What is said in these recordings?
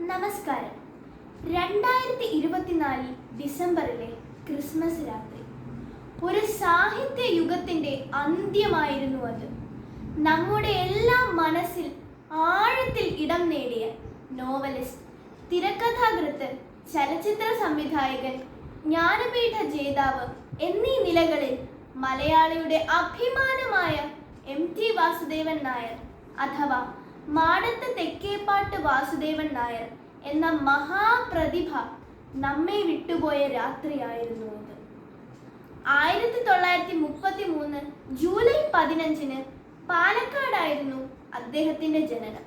നമസ്കാരം. രണ്ടായിരത്തി ഇരുപത്തിനാലിൽ ഡിസംബറിലെ ക്രിസ്മസ് രാത്രി. ഒരു സാഹിത്യ യുഗത്തിന്റെ അന്ത്യമായിരുന്നു അത്. നമ്മുടെ എല്ലാ മനസ്സിൽ ആഴത്തിൽ ഇടം നേടിയ നോവലിസ്റ്റ് തിരക്കഥാകൃത്ത് ചലച്ചിത്ര സംവിധായകൻ ജ്ഞാനപീഠ ജേതാവ് എന്നീ നിലകളിൽ മലയാളിയുടെ അഭിമാനമായ എം ടി വാസുദേവൻ നായർ അഥവാ മാടത്ത് തെക്കേപ്പാട്ട് വാസുദേവൻ നായർ എന്ന മഹാപ്രതിഭ നമ്മെ വിട്ടുപോയ രാത്രിയായിരുന്നു അത് ആയിരത്തി തൊള്ളായിരത്തി മുപ്പത്തി മൂന്ന് ജൂലൈ പതിനഞ്ചിന് പാലക്കാടായിരുന്നു അദ്ദേഹത്തിന്റെ ജനനം.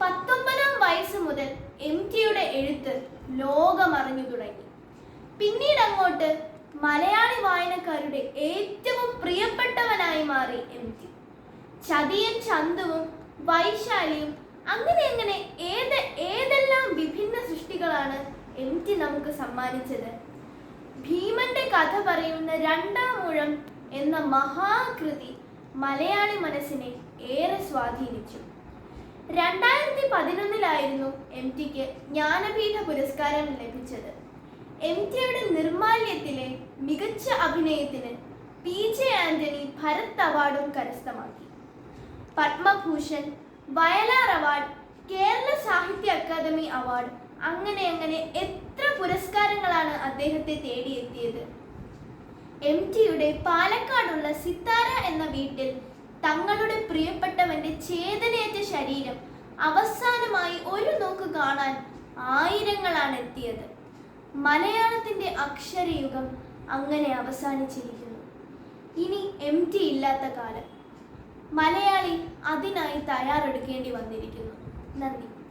പത്തൊമ്പതാം വയസ്സ് മുതൽ എം ടിയുടെ എഴുത്ത് ലോകമറിഞ്ഞു തുടങ്ങി. പിന്നീട് അങ്ങോട്ട് മലയാളി വായനക്കാരുടെ ഏറ്റവും പ്രിയപ്പെട്ടവനായി മാറി എം ടി. ചതിയും ചന്തുവും വൈശാലിയും അങ്ങനെ അങ്ങനെ ഏത് ഏതെല്ലാം വിഭിന്ന സൃഷ്ടികളാണ് എം ടി നമുക്ക് സമ്മാനിച്ചത്? ഭീമന്റെ കഥ പറയുന്ന രണ്ടാം ഊഴം എന്ന മഹാകൃതി മലയാളി മനസ്സിനെ ഏറെ സ്വാധീനിച്ചു. രണ്ടായിരത്തി പതിനൊന്നിലായിരുന്നു എം ടിക്ക് ജ്ഞാനപീഠ പുരസ്കാരം ലഭിച്ചത്. എം ടിയുടെ നിർമാല്യത്തിലെ മികച്ച അഭിനയത്തിന് പി ജെ ആന്റണി ഭരത് അവാർഡും കരസ്ഥമാക്കി. പത്മഭൂഷൺ വയലാർ അവാർഡ് കേരള സാഹിത്യ അക്കാദമി അവാർഡ്. അങ്ങനെ അങ്ങനെ എത്ര പുരസ്കാരങ്ങളാണ് അദ്ദേഹത്തെ തേടിയെത്തിയത്? എം ടിയുടെ പാലക്കാടുള്ള സിത്താര എന്ന വീട്ടിൽ തങ്ങളുടെ പ്രിയപ്പെട്ടവന്റെ ചേതനയേറ്റ ശരീരം അവസാനമായി ഒരു നോക്ക് കാണാൻ ആയിരങ്ങളാണ് എത്തിയത്. മലയാളത്തിന്റെ അക്ഷരയുഗം അങ്ങനെ അവസാനിച്ചിരിക്കുന്നു. ഇനി എം ടി ഇല്ലാത്ത കാലം. മലയാളി അതിനായി തയ്യാറെടുക്കേണ്ടി വന്നിരിക്കുന്നു. നന്ദി.